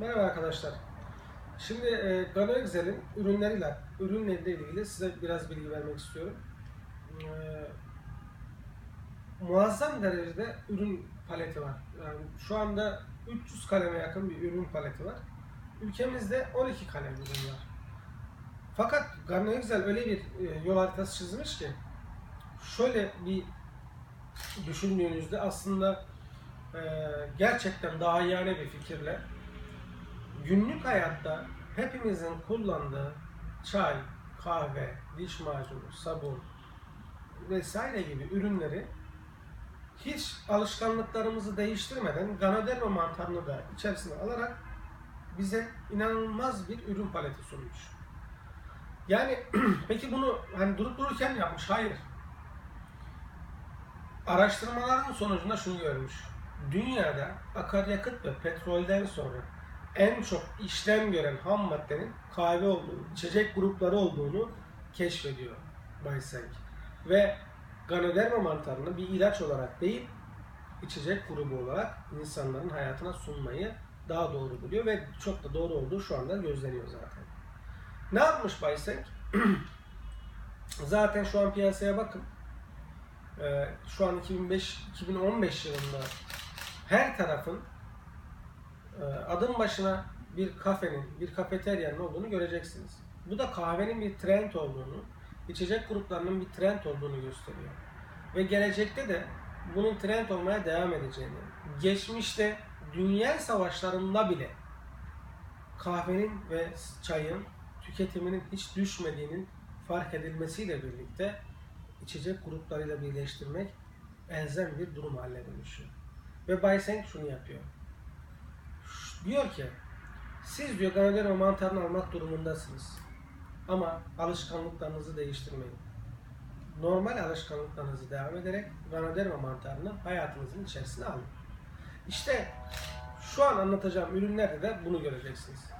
Merhaba arkadaşlar. Şimdi e, Gano Excel'in ürünleriyle, ürünleriyle ilgili size biraz bilgi vermek istiyorum. E, muazzam derecede ürün paleti var. Yani şu anda 300 kaleme yakın bir ürün paleti var. Ülkemizde 12 kalem ürün var. Fakat Gano Excel öyle bir e, yol haritası çizmiş ki şöyle bir düşündüğünüzde aslında e, gerçekten daha yani bir fikirle günlük hayatta hepimizin kullandığı çay, kahve, diş macunu, sabun vesaire gibi ürünleri hiç alışkanlıklarımızı değiştirmeden Ganoderma mantarını da içerisine alarak bize inanılmaz bir ürün paleti sunmuş. Yani peki bunu hani durup dururken yapmış? Hayır. Araştırmaların sonucunda şunu görmüş. Dünyada akaryakıt ve petrolden sonra en çok işlem gören ham maddenin kahve olduğunu, içecek grupları olduğunu keşfediyor Baysenk. Ve Ganoderma mantarını bir ilaç olarak değil, içecek grubu olarak insanların hayatına sunmayı daha doğru buluyor ve çok da doğru olduğu şu anda gözleniyor zaten. Ne yapmış Baysenk? zaten şu an piyasaya bakın. Ee, şu an 2005 2015 yılında her tarafın adım başına bir kafenin, bir kafeteryanın olduğunu göreceksiniz. Bu da kahvenin bir trend olduğunu, içecek gruplarının bir trend olduğunu gösteriyor. Ve gelecekte de bunun trend olmaya devam edeceğini, geçmişte dünya savaşlarında bile kahvenin ve çayın tüketiminin hiç düşmediğinin fark edilmesiyle birlikte içecek gruplarıyla birleştirmek elzem bir durum haline dönüşüyor. Ve Baysenk şunu yapıyor. Diyor ki, siz diyor Ganaderma mantarını almak durumundasınız. Ama alışkanlıklarınızı değiştirmeyin. Normal alışkanlıklarınızı devam ederek Ganaderma mantarını hayatınızın içerisine alın. İşte şu an anlatacağım ürünlerde de bunu göreceksiniz.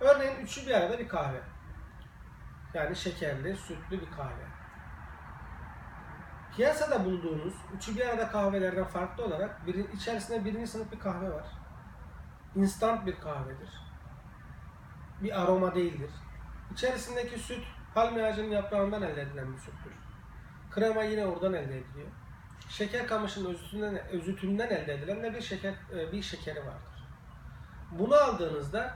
Örneğin üçü bir arada bir kahve. Yani şekerli, sütlü bir kahve. Piyasada bulduğunuz üçü bir arada kahvelerden farklı olarak biri, içerisinde birinci sınıf bir kahve var. Instant bir kahvedir. Bir aroma değildir. İçerisindeki süt palmiye ağacının yaprağından elde edilen bir süttür. Krema yine oradan elde ediliyor. Şeker kamışının özütünden, özütünden elde edilen de bir şeker e, bir şekeri vardır. Bunu aldığınızda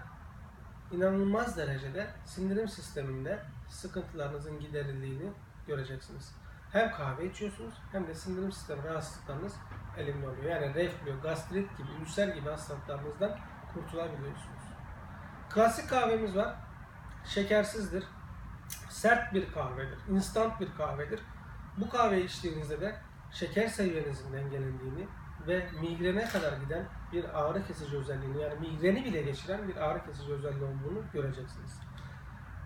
inanılmaz derecede sindirim sisteminde sıkıntılarınızın giderildiğini göreceksiniz. Hem kahve içiyorsunuz hem de sindirim sistemi rahatsızlıklarınız elimde oluyor. Yani reflü, gastrit gibi, ülser gibi hastalıklarınızdan kurtulabiliyorsunuz. Klasik kahvemiz var. Şekersizdir. Sert bir kahvedir. instant bir kahvedir. Bu kahveyi içtiğinizde de şeker seviyenizin dengelendiğini ve migrene kadar giden bir ağrı kesici özelliğini yani migreni bile geçiren bir ağrı kesici özelliği olduğunu göreceksiniz.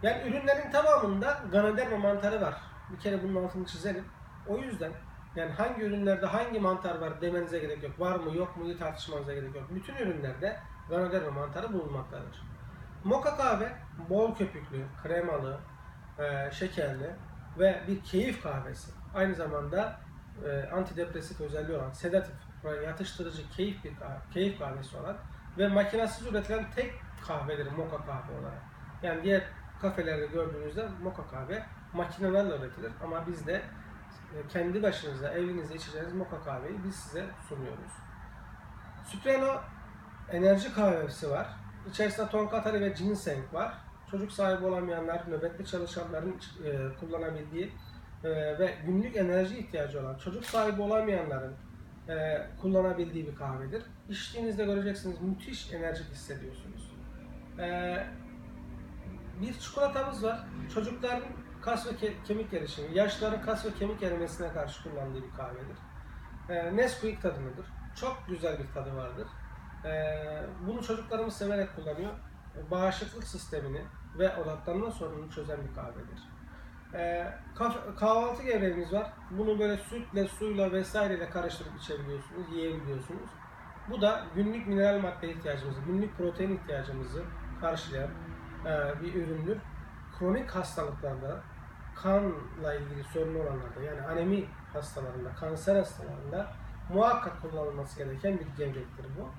Yani ürünlerin tamamında Ganoderma mantarı var. Bir kere bunun altını çizelim. O yüzden yani hangi ürünlerde hangi mantar var demenize gerek yok. Var mı yok mu tartışmanıza gerek yok. Bütün ürünlerde Ganoderma mantarı bulunmaktadır. Moka kahve bol köpüklü, kremalı, e, şekerli ve bir keyif kahvesi. Aynı zamanda e, antidepresif özelliği olan, sedatif, yatıştırıcı keyif bir kahve, keyif kahvesi olan ve makinesiz üretilen tek kahvedir moka kahve olarak. Yani diğer kafelerde gördüğünüzde moka kahve makinelerle üretilir ama biz de e, kendi başınıza evinizde içeceğiniz moka kahveyi biz size sunuyoruz. Supremo enerji kahvesi var. İçerisinde tonkatari ve ginseng var. Çocuk sahibi olamayanlar, nöbetli çalışanların e, kullanabildiği e, ve günlük enerji ihtiyacı olan, çocuk sahibi olamayanların e, kullanabildiği bir kahvedir. İçtiğinizde göreceksiniz müthiş enerji hissediyorsunuz. E, bir çikolatamız var. Çocukların kas ve ke- kemik gelişimi, yaşların kas ve kemik erimesine karşı kullandığı bir kahvedir. E, Nesquik tadındadır. Çok güzel bir tadı vardır. E, bunu çocuklarımız severek kullanıyor. Bağışıklık sistemini ve odaklanma sorununu çözen bir kahvedir. E, kaf- kahvaltı gevreğimiz var. Bunu böyle sütle, suyla vesaireyle karıştırıp içebiliyorsunuz, yiyebiliyorsunuz. Bu da günlük mineral madde ihtiyacımızı, günlük protein ihtiyacımızı karşılayan e, bir üründür. Kronik hastalıklarda, kanla ilgili sorun olanlarda yani anemi hastalarında, kanser hastalarında muhakkak kullanılması gereken bir gevrektir bu.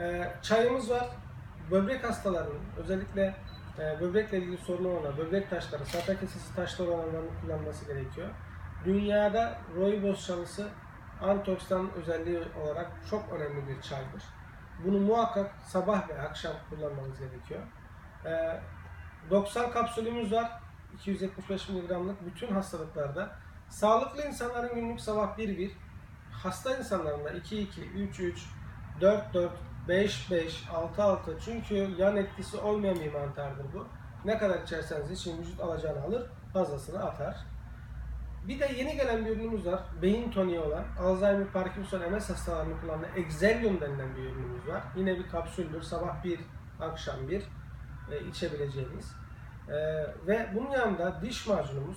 Ee, çayımız var. Böbrek hastalarının özellikle e, böbrekle ilgili sorunu olanlar, böbrek taşları, safra kesesi taşları olanların kullanması gerekiyor. Dünyada rooibos çalısı antioksidan özelliği olarak çok önemli bir çaydır. Bunu muhakkak sabah ve akşam kullanmanız gerekiyor. Ee, 90 kapsülümüz var. 275 mg'lık bütün hastalıklarda. Sağlıklı insanların günlük sabah 1-1, hasta insanların da 2-2, 3-3, 4-4, 5-5, 6-6 çünkü yan etkisi olmayan bir mantardır bu. Ne kadar içerseniz için vücut alacağını alır, fazlasını atar. Bir de yeni gelen bir ürünümüz var. Beyin toniği olan Alzheimer, Parkinson, MS hastalarının kullandığı Exelium denilen bir ürünümüz var. Yine bir kapsüldür. Sabah bir, akşam bir e, içebileceğiniz. E, ve bunun yanında diş macunumuz,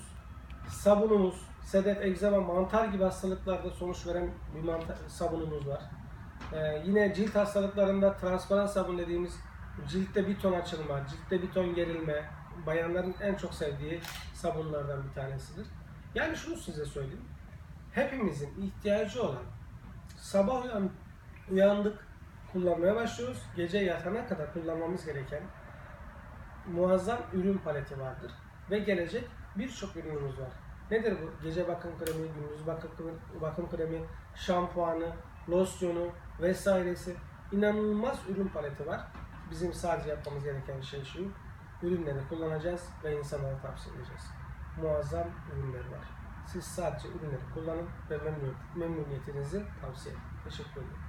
sabunumuz, sedef, egzama, mantar gibi hastalıklarda sonuç veren bir mantar, sabunumuz var. E, yine cilt hastalıklarında transparan sabun dediğimiz ciltte bir ton açılma, ciltte bir ton gerilme, bayanların en çok sevdiği sabunlardan bir tanesidir. Yani şunu size söyleyeyim. Hepimizin ihtiyacı olan sabah uyan, uyandık kullanmaya başlıyoruz. Gece yatana kadar kullanmamız gereken muazzam ürün paleti vardır. Ve gelecek birçok ürünümüz var. Nedir bu? Gece bakım kremi, gündüz bakım, kremi, şampuanı, losyonu vesairesi. İnanılmaz ürün paleti var. Bizim sadece yapmamız gereken şey şu. Ürünleri kullanacağız ve insanlara tavsiye edeceğiz muazzam ürünler var. Siz sadece ürünleri kullanın ve memnun, memnuniyetinizi tavsiye edin. Teşekkür ederim.